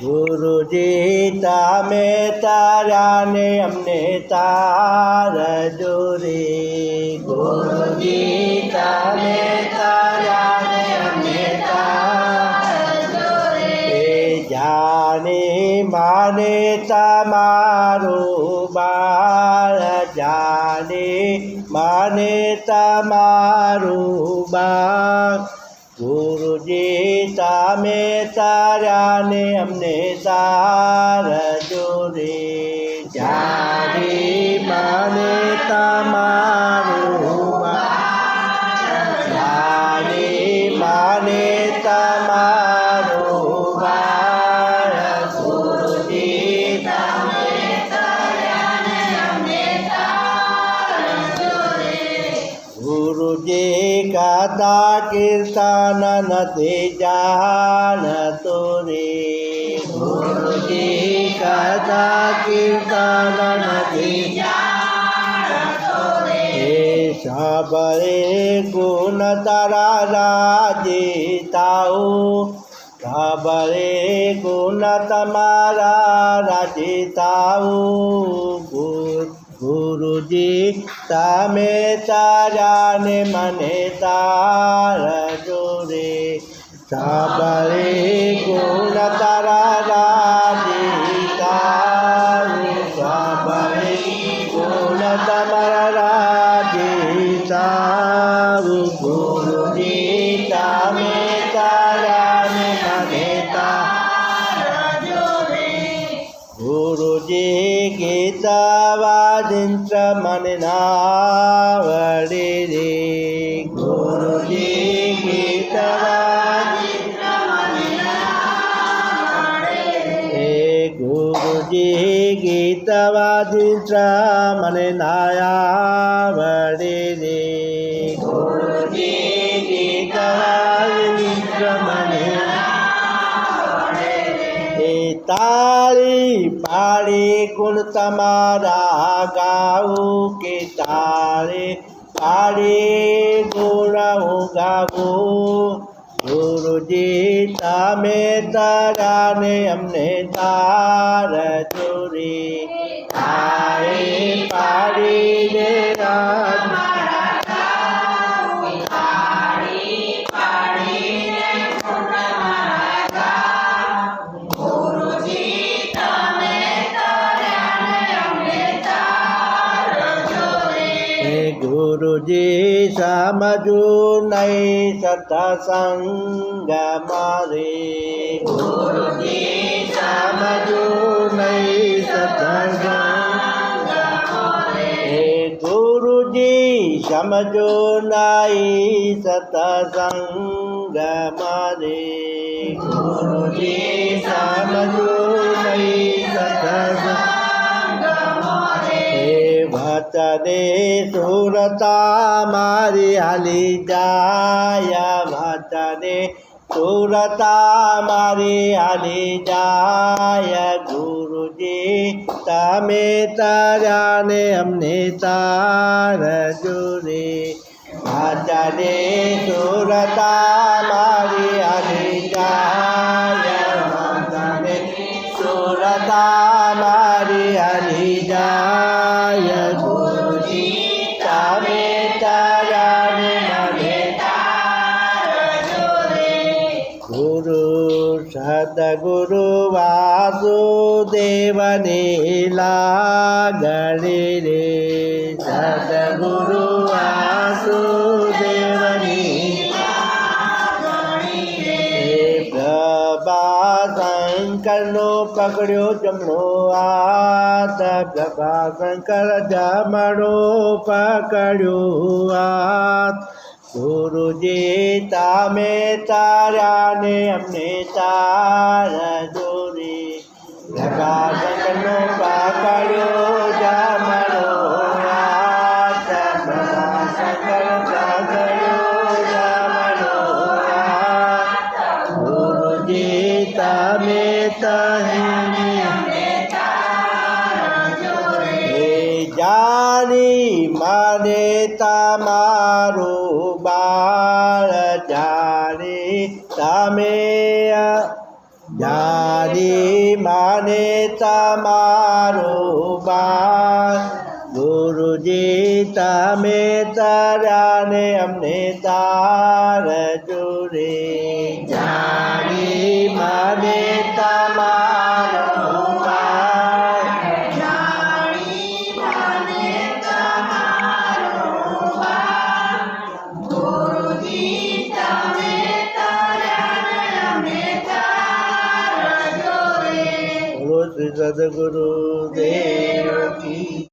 गुरु जी ता में तारा ने हमने तार जोरे गुरु जी ता में तारा ने हमने तार जोरे जाने माने तमारो बार जाने माने तमारो बार गुरु પિતા મેં તારાને અમને સાર જોરે ગાતા કીર્તન નથી જાણતો રે. ગુરુજી ગાતા કીર્તન નથી સાબરે ગુણ તારા રાજીતાઓ. સાબરે ગુણ તમારા રાજીતાઓ. गुरु जी तमे तारा ने मने तार जोरे साबरे मन नावड़े रे गुरु जी की गुरु जी गीतवादित्र मन नाया वड़े रे गुरु जी ताली पाड़ी गुण तमारा गाओ के ताली पाड़ी गुण गाओ गुरु जी तमे तारा ने हमने तार चोरी आए पाड़ी ने रा ગુરુજી સમજુ નહીં સત્સંગ મારે ગુરુજી સમજુ નહીં સત્સંગ હે ગુરુજી સમજો નહીં સત્સંગ મારે ગુરુજી સમજો નહીં સત્સંગ હે चरे सुरता मारी हली जाया भचरे सुरता मारी हली जाया गुरु जी तमे तारे हमने तार जुरे भचरे सुरता સદગુરુ વાસુદેવની લાગણી રે. સદગુરુ વાસુદેવની कर्णो पकड़ो जमणो आत शंकर जमणो पकड़ो आत। गुरु जी तामे तारा ने हमने तारा जोरी प्रभाकनो पकड़ो जमणो में देता है जानी माने मारो बार जानी तमेय। जानी मानेता मारो बार गुरु जी तमें ताराने हमने तार जुरे जानी माने સદગુરુદેવ કી